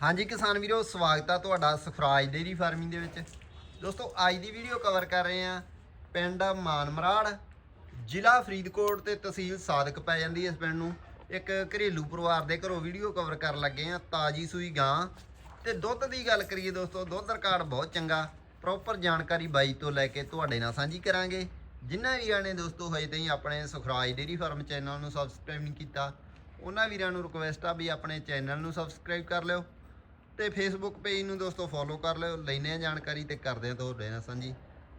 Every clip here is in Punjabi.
ਹਾਂਜੀ ਕਿਸਾਨ ਵੀਰੋ, ਸਵਾਗਤ ਆ ਤੁਹਾਡਾ ਸਫਰਾਜ ਡੇਰੀ ਫਾਰਮਿੰਗ ਦੇ ਵਿੱਚ। ਦੋਸਤੋ, ਅੱਜ ਦੀ ਵੀਡੀਓ ਕਵਰ ਕਰ ਰਹੇ ਆ ਪਿੰਡ ਮਾਨਮਰਾੜ, ਜ਼ਿਲ੍ਹਾ ਫਰੀਦਕੋਟ ਤੇ ਤਹਿਸੀਲ ਸਾਦਕ ਪੈ ਜਾਂਦੀ ਹੈ ਇਸ ਪਿੰਡ ਨੂੰ। ਇੱਕ ਘਰੇਲੂ ਪਰਿਵਾਰ ਦੇ ਘਰੋਂ ਵੀਡੀਓ ਕਵਰ ਕਰਨ ਲੱਗੇ ਆ ਤਾਜੀ ਸੂਈ ਗਾਂ। ਤੇ ਦੁੱਧ ਦੀ ਗੱਲ ਕਰੀਏ ਦੋਸਤੋ, ਦੁੱਧ ਰਿਕਾਰਡ ਬਹੁਤ ਚੰਗਾ। ਪ੍ਰੋਪਰ ਜਾਣਕਾਰੀ ਬਾਈ ਤੋਂ ਲੈ ਕੇ ਤੁਹਾਡੇ ਨਾਲ ਸਾਂਝੀ ਕਰਾਂਗੇ। ਜਿਨ੍ਹਾਂ ਵੀਰਾਂ ਨੇ ਦੋਸਤੋ ਹਜੇ ਤਾਈਂ ਆਪਣੇ ਸੁਖਰਾਜ ਡੇਰੀ ਫਾਰਮ ਚੈਨਲ ਨੂੰ ਸਬਸਕ੍ਰਾਈਬ ਨਹੀਂ ਕੀਤਾ, ਉਹਨਾਂ ਵੀਰਾਂ ਨੂੰ ਰਿਕੁਐਸਟ ਆ ਵੀ ਆਪਣੇ ਚੈਨਲ ਨੂੰ ਸਬਸਕ੍ਰਾਈਬ ਕਰ ਲਿਓ। ਤੇ ਫੇਸਬੁੱਕ ਪੇਜ ਨੂੰ ਦੋਸਤੋ ਫੋਲੋ ਕਰ ਲਿਓ ਲੈਨੇ ਆ ਜਾਣਕਾਰੀ ਤੇ ਕਰਦੇ ਆ ਤੁਹਾਡੇ ਨਾਲ ਸਾਂਝੀ।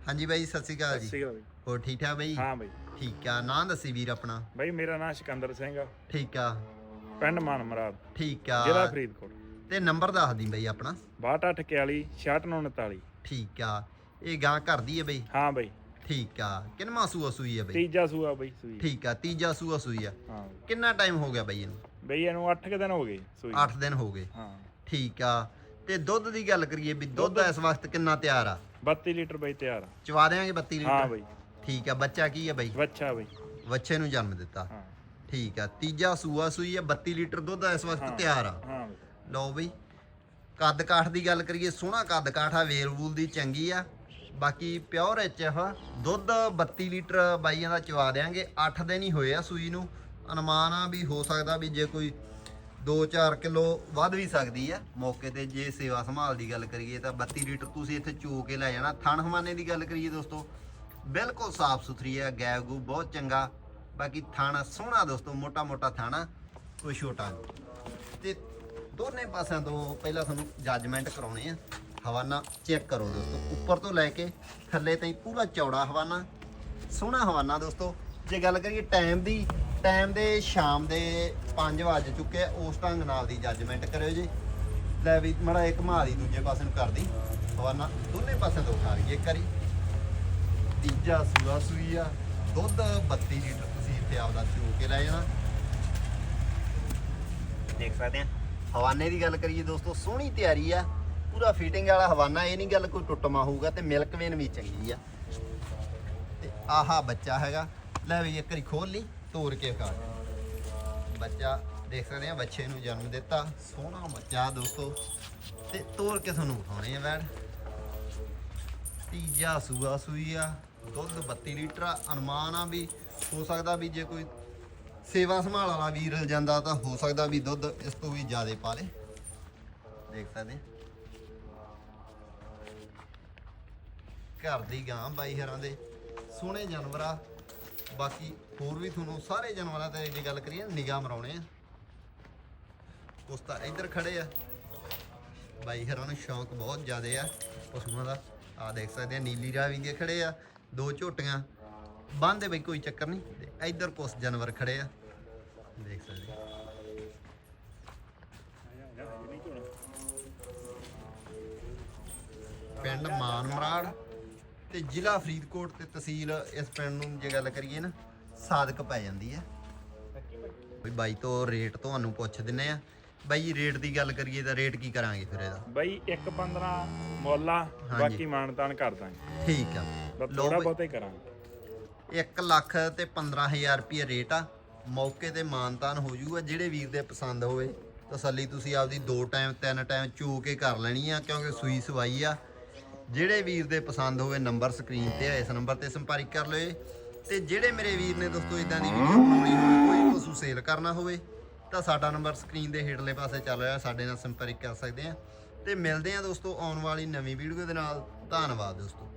ਹਾਂਜੀ ਬਾਈ ਸਤਿ ਸ਼੍ਰੀ ਅਕਾਲ ਜੀ। ਹੋਰ ਠੀਕ ਠਾਕ ਬਾਈ? ਹਾਂ ਬਈ। ਠੀਕ ਆ ਨਾਂ ਦੱਸੀ ਵੀਰ ਆਪਣਾ? ਬਈ ਮੇਰਾ ਨਾਮ ਸਿਕੰਦਰ ਸਿੰਘ ਆ। ਠੀਕ ਆ। ਪਿੰਡ ਮਾਨਮਰਾਦ। ਠੀਕ ਜ਼ਿਲ੍ਹਾ ਆ ਫਰੀਦਕੋਟ। ਤੇ ਨੰਬਰ ਦੱਸ ਦੀ ਬਾਈ ਆਪਣਾ। 6241 6949 ਠੀਕ ਆ। ਇਹ ਗਾਂ ਘਰ ਦੀ ਹੈ ਬਈ? ਹਾਂ ਬਈ। ਠੀਕ ਆ। ਕਿੰਨਵਾਂ ਸੂਆ ਸੂਈ ਹੈ ਬਈ? ਤੀਜਾ ਸੂਆ ਬਈ ਸੂਈ। ਠੀਕ ਆ ਤੀਜਾ ਸੂਆ ਸੂਈ ਆ। ਹਾਂ। ਕਿੰਨਾ ਟਾਈਮ ਹੋ ਗਿਆ ਬਈ ਇਹਨੂੰ? ਬਈ ਇਹਨੂੰ 8 ਕਿ ਦਿਨ ਹੋ ਗਏ ਸੂਈ 8 ਦਿਨ ਹੋ ਗਏ। ਹਾਂ। ਠੀਕ ਆ। ਤੇ ਦੁੱਧ ਦੀ ਗੱਲ ਕਰੀਏ ਵੀ ਦੁੱਧ ਇਸ ਵਕਤ ਕਿੰਨਾ ਤਿਆਰ ਆ? 32 ਲੀਟਰ ਬਈ ਤਿਆਰ ਆ। ਚਵਾ ਦੇਾਂਗੇ 32 ਹਾਂ ਲੀਟਰ ਬਈ। ਠੀਕ ਆ ਬੱਚਾ ਕੀ ਆ ਬਈ? ਬੱਚਾ ਬਈ। ਬੱਚੇ ਨੂੰ ਜਨਮ ਦਿੱਤਾ। ਹਾਂ। ਠੀਕ ਆ ਤੀਜਾ ਸੂਆ ਸੂਈ ਆ 32 ਲੀਟਰ ਦੁੱਧ ਇਸ ਵਕਤ ਹਾਂ। ਤਿਆਰ ਆ। ਹਾਂ ਬਈ। ਲਓ ਬਈ ਕੱਦ ਕਾਠ ਦੀ ਗੱਲ ਕਰੀਏ ਸੋਹਣਾ ਕੱਦ ਕਾਠ ਆ ਵੇਲ ਵੂਲ ਦੀ ਚੰਗੀ ਆ। ਬਾਕੀ ਪਿਓਰ ਐਚ ਐਫ ਦੁੱਧ 32 ਲੀਟਰ ਬਾਈਆਂ ਦਾ ਚਵਾ ਦੇਾਂਗੇ 8 ਦਿਨ ਹੀ ਹੋਏ ਆ ਸੂਈ ਨੂੰ। ਅਨੁਮਾਨ ਆ ਵੀ ਹੋ ਸਕਦਾ ਵੀ ਜੇ ਕੋਈ 2-4 ਕਿਲੋ ਵੱਧ ਵੀ ਸਕਦੀ ਆ। ਮੌਕੇ ਤੇ ਜੇ ਸੇਵਾ ਸੰਭਾਲ ਦੀ ਗੱਲ ਕਰੀਏ ਤਾਂ 32 ਲੀਟਰ ਤੁਸੀਂ ਇੱਥੇ ਚੋ ਕੇ ਲੈ ਜਾਣਾ। ਥਣ ਹਵਾਨੇ ਦੀ ਗੱਲ ਕਰੀਏ ਦੋਸਤੋ, ਬਿਲਕੁਲ ਸਾਫ਼ ਸੁਥਰੀ ਆ, ਗੈਬ ਗੂ ਬਹੁਤ ਚੰਗਾ। ਬਾਕੀ ਥਾਣਾ ਸੋਹਣਾ ਦੋਸਤੋ ਮੋਟਾ ਮੋਟਾ ਥਾਣਾ ਕੋਈ ਛੋਟਾ ਨਹੀਂ। ਤੇ ਦੋਨੇ ਪਾਸਿਆਂ ਤੋਂ ਪਹਿਲਾਂ ਤੁਹਾਨੂੰ ਜੱਜਮੈਂਟ ਕਰਾਉਣੇ ਆ। ਹਵਾਨਾ ਚੈੱਕ ਕਰੋ ਦੋਸਤੋ, ਉੱਪਰ ਤੋਂ ਲੈ ਕੇ ਥੱਲੇ ਤਾਈਂ ਪੂਰਾ ਚੌੜਾ ਹਵਾਨਾ, ਸੋਹਣਾ ਹਵਾਨਾ ਦੋਸਤੋ। ਜੇ ਗੱਲ ਕਰੀਏ ਟਾਈਮ ਦੀ ਟਾਈਮ ਦੇ ਸ਼ਾਮ ਦੇ 5 ਵਜ ਚੁੱਕੇ ਉਸ ਢੰਗ ਨਾਲ ਦੀ ਜੱਜਮੈਂਟ ਕਰਿਓ ਜੀ। ਲੈ ਵੀ ਮੜਾ ਇੱਕ ਘੁਮਾ ਦੀ ਦੂਜੇ ਪਾਸੇ ਨੂੰ ਕਰਦੀ। ਹਵਾਨਾ ਦੋਨੇ ਪਾਸੇ ਤੋਂ ਉਠਾ ਲਈਏ ਇੱਕ ਵਾਰੀ। ਤੀਜਾ ਸੂਆ ਸੂਈ ਆ, ਦੁੱਧ 32 ਲੀਟਰ ਤੁਸੀਂ ਇੱਥੇ ਆਪਦਾ ਚੋ ਕੇ ਲੈ ਜਾਣਾ। ਦੇਖ ਸਕਦੇ ਆ, ਹਵਾਨੇ ਦੀ ਗੱਲ ਕਰੀਏ ਦੋਸਤੋ, ਸੋਹਣੀ ਤਿਆਰੀ ਆ। ਪੂਰਾ ਫਿਟਿੰਗ ਵਾਲਾ ਹਵਾਨਾ, ਇਹ ਨਹੀਂ ਗੱਲ ਕੋਈ ਟੁੱਟਮਾ ਹੋਊਗਾ ਤੇ ਮਿਲਕ ਵੇਨ ਵੀ ਚੰਗੀ ਆ। ਤੇ ਆਹਾ ਬੱਚਾ ਹੈਗਾ, ਲੈ ਵੀ ਇੱਕ ਵਾਰੀ ਖੋਲ ਲਈ। ਤੋਰ ਕੇ ਖਾ ਬੱਚਾ ਦੇਖ ਸਕਦੇ ਆ, ਬੱਚੇ ਨੂੰ ਜਨਮ ਦਿੱਤਾ। ਸੋਹਣਾ ਬੱਚਾ ਦੋਸਤੋ। ਤੇ ਤੋਰ ਕੇ ਤੁਹਾਨੂੰ ਉਠਾਉਣੇ ਆ ਬੈਡ ਤੀਜਾ ਸੂਆ ਸੂਈ ਆ। ਦੁੱਧ 32 ਲੀਟਰ ਆ। ਅਨੁਮਾਨ ਆ ਵੀ ਹੋ ਸਕਦਾ ਵੀ ਜੇ ਕੋਈ ਸੇਵਾ ਸੰਭਾਲ ਵਾਲਾ ਵੀਰ ਜਾਂਦਾ ਤਾਂ ਹੋ ਸਕਦਾ ਵੀ ਦੁੱਧ ਇਸ ਤੋਂ ਵੀ ਜ਼ਿਆਦਾ ਪਾ ਲੇ। ਦੇਖ ਸਕਦੇ ਆ। ਘਰ ਦੀ ਗਾਂ ਬਾਈ ਹਰਾਂ ਦੇ। ਸੋਹਣੇ ਜਾਨਵਰ ਆ। ਬਾਕੀ ਹੋਰ ਵੀ ਤੁਹਾਨੂੰ ਸਾਰੇ ਜਾਨਵਰਾਂ ਤੇ ਜੇ ਗੱਲ ਕਰੀਏ, ਨਿਗਾਹ ਮਰਾਉਣੇ ਆ। ਉਸ ਤਾਂ ਇੱਧਰ ਖੜੇ ਆ। ਬਾਈ ਹਰਾਂ ਨੂੰ ਸ਼ੌਂਕ ਬਹੁਤ ਜ਼ਿਆਦੇ ਆ। ਪਸ਼ੂਆਂ ਦਾ ਆ ਦੇਖ ਸਕਦੇ ਆ, ਨੀਲੀ ਰਾਵੀ ਦੇ ਖੜੇ ਆ। ਦੋ ਝੋਟੀਆਂ ਬੰਦੇ ਬਈ ਕੋਈ ਚੱਕਰ ਨਹੀਂ। ਤੇ ਇੱਧਰ ਕੁਛ ਜਾਨਵਰ ਖੜੇ ਆ। ਦੇਖ ਸਕਦੇ ਆ। ਪਿੰਡ ਮਾਨਮਰਾੜ ਤੇ ਜ਼ਿਲ੍ਹਾ ਫਰੀਦਕੋਟ ਤੇ ਤਹਿਸੀਲ ਇਸ ਪਿੰਡ ਨੂੰ ਜੇ ਗੱਲ ਕਰੀਏ ਨਾ ਸਾਦਕ ਪੈ ਜਾਂਦੀ ਆ ਬਈ ਬਾਈ ਤੋਂ ਰੇਟ ਤੁਹਾਨੂੰ ਪੁੱਛ ਦਿੰਨੇ ਆ। ਬਾਈ ਜੀ ਰੇਟ ਦੀ ਗੱਲ ਕਰੀਏ ਤਾਂ ਰੇਟ ਕੀ ਕਰਾਂਗੇ ਫਿਰ ਇਹਦਾ? ਬਈ 1.15 ਮੋਲਾ। ਬਾਕੀ ਮਾਨਤਾਨ ਕਰ ਦਾਂਗੇ। ਠੀਕ ਆ। ਥੋੜਾ। ਬਹੁਤਾ ਹੀ ਕਰਾਂਗੇ। 1 ਲੱਖ ਤੇ 15000 ਰੁਪਏ ਰੇਟ ਆ। ਮੌਕੇ ਤੇ ਮਾਨਤਾਨ ਹੋ ਜਾਊਗਾ ਜਿਹੜੇ ਵੀਰ ਦੇ ਪਸੰਦ ਹੋਵੇ ਤਸੱਲੀ ਤੁਸੀਂ ਆਪਦੀ ਦੋ ਟਾਈਮ ਤਿੰਨ ਟਾਈਮ ਚੋ ਕੇ ਕਰ ਲੈਣੀ ਆ ਕਿਉਂਕਿ ਸੂਈ ਸਵਾਈ ਆ। ਜਿਹੜੇ ਵੀਰ ਦੇ ਪਸੰਦ ਹੋਵੇ ਨੰਬਰ ਸਕਰੀਨ ਤੇ ਹੈ ਇਸ ਨੰਬਰ ਤੇ ਸੰਪਰਕ ਕਰ ਲਿਓ ਜੀ। ਤੇ ਜਿਹੜੇ ਮੇਰੇ ਵੀਰ ਨੇ ਦੋਸਤੋ ਇਦਾਂ ਦੀ ਵੀਡੀਓ ਬਣਾਉਣੀ ਹੋਵੇ, ਕੋਈ ਪਸ਼ੂ ਸੇਲ ਕਰਨਾ ਹੋਵੇ, ਤਾਂ ਸਾਡਾ ਨੰਬਰ ਸਕਰੀਨ ਦੇ ਹੇਠਲੇ ਪਾਸੇ ਚੱਲ ਰਿਹਾ, ਸਾਡੇ ਨਾਲ ਸੰਪਰਕ ਕਰ ਸਕਦੇ ਆ। ਤੇ ਮਿਲਦੇ ਆ ਦੋਸਤੋ ਆਉਣ ਵਾਲੀ ਨਵੀਂ ਵੀਡੀਓ ਦੇ ਨਾਲ। ਧੰਨਵਾਦ ਦੋਸਤੋ।